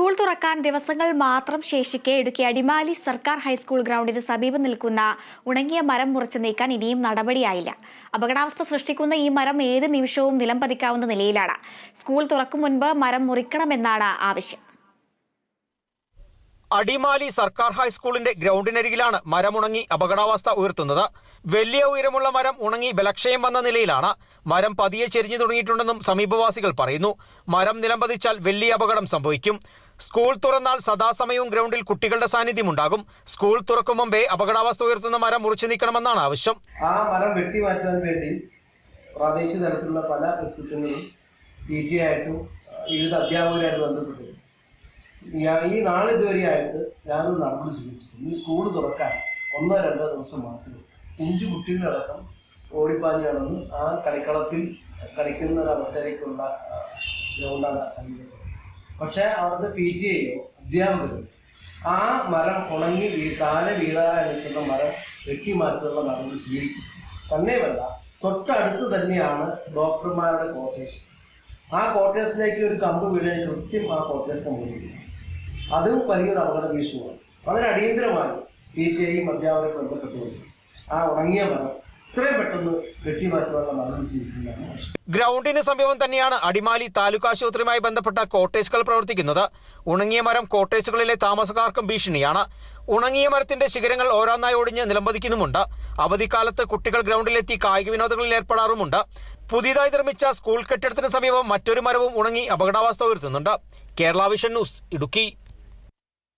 School തുറക്കാൻ ദിവസങ്ങൾ മാത്രം ശേഷിക്കെ ഇടുക്കി അടിമാലി സർക്കാർ ഹൈസ്കൂൾ ഗ്രൗണ്ടിന് സമീപം നിൽക്കുന്ന ഉണങ്ങിയ മരം മുറിച്ചു നീക്കാൻ ഇനിയും നടപടിയായില്ല. അപകടാവസ്ഥ സൃഷ്ടിക്കുന്ന ഈ മരം ഏത് നിമിഷവും നിലം പതിക്കാവുന്ന നിലയിലാണ്. സ്കൂൾ തുറക്കും മുൻപ് മരം മുറിക്കണമെന്നാണ് ആവശ്യം. അടിമാലി സർക്കാർ ഹൈസ്കൂളിന്റെ ഗ്രൗണ്ടിനരികിലാണ് മരമുണങ്ങി അപകടാവസ്ഥ ഉയർത്തുന്നത്. വലിയ ഉയരമുള്ള മരം ഉണങ്ങി ബലക്ഷയം വന്ന നിലയിലാണ് മരം പതിയെ ചെരിഞ്ഞു തുടങ്ങിയിട്ടുണ്ടെന്നും സമീപവാസികൾ പറയുന്നു. മരം നിലംപതിച്ചാൽ വലിയ അപകടം സംഭവിക്കും. സ്കൂൾ തുറന്നാൽ സദാസമയവും ഗ്രൗണ്ടിൽ കുട്ടികളുടെ സാന്നിധ്യം ഉണ്ടാകും. സ്കൂൾ തുറക്കും മുമ്പേ അപകടാവസ്ഥ ഉയർത്തുന്ന മരം മുറിച്ചു നീക്കണമെന്നാണ് ആവശ്യം. ആ മരം വെട്ടി മാറ്റാൻ വേണ്ടി പ്രാദേശിക തലത്തിലുള്ള പല വ്യക്തിത്വങ്ങളും പി ടി ആയിട്ടും വിവിധ അധ്യാപകരായിട്ട് ബന്ധപ്പെട്ട് ഈ- ഈ നാളിതുവരെയായിട്ട് ഞാനൊരു നടപടി സ്വീകരിച്ചു ഈ സ്കൂൾ തുറക്കാൻ ഒന്നോ രണ്ടോ ദിവസം മാത്രമേ കുഞ്ചു കുട്ടികളടക്കം ഓടിപ്പാഞ്ഞ് നടന്ന് ആ കളിക്കളത്തിൽ കളിക്കുന്ന ഒരു അവസ്ഥയിലേക്കുള്ള ഗ്രൗണ്ടാണ് സമീപം പക്ഷേ അവിടുത്തെ പി ടി എയോ അധ്യാപകരോ ആ മരം ഉണങ്ങി വീ താഴെ വീഴാതെ നിൽക്കുന്ന മരം വെട്ടിമാറ്റുള്ള നടപടി സ്വീകരിച്ചു. തന്നെയുമല്ല തൊട്ടടുത്ത് തന്നെയാണ് ഡോക്ടർമാരുടെ ക്വാർട്ടേഴ്സ് ആ ക്വാർട്ടേഴ്സിലേക്ക് ഒരു കമ്പ് വീഴാൻ കൃത്യം ആ ക്വാർട്ടേഴ്സിന് മുന്നിൽ അതും വലിയൊരു അപകട ഭീഷണിയാണ് വളരെ അടിയന്തരമായി പി ടി ഐയും അധ്യാപകരും ബന്ധപ്പെട്ടുകൊണ്ട് ആ ഉണങ്ങിയ മരം ഗ്രൗണ്ടിന് സമീപം തന്നെയാണ് അടിമാലി താലൂക്ക് ആശുപത്രിയുമായി ബന്ധപ്പെട്ട കോട്ടേജുകൾ പ്രവർത്തിക്കുന്നത്. ഉണങ്ങിയ മരം കോട്ടേജുകളിലെ താമസക്കാർക്കും ഭീഷണിയാണ്. ഉണങ്ങിയ മരത്തിന്റെ ശിഖരങ്ങൾ ഓരോന്നായി ഒടിഞ്ഞ് നിലംപതിക്കുന്നുമുണ്ട്. അവധിക്കാലത്ത് കുട്ടികൾ ഗ്രൗണ്ടിലെത്തി കായിക വിനോദങ്ങളിൽ ഏർപ്പെടാറുമുണ്ട്. പുതിയതായി നിർമ്മിച്ച സ്കൂൾ കെട്ടിടത്തിന് സമീപം മറ്റൊരു മരവും ഉണങ്ങി അപകടാവസ്ഥ ഉയർത്തുന്നുണ്ട്. Kerala vision news Idukki.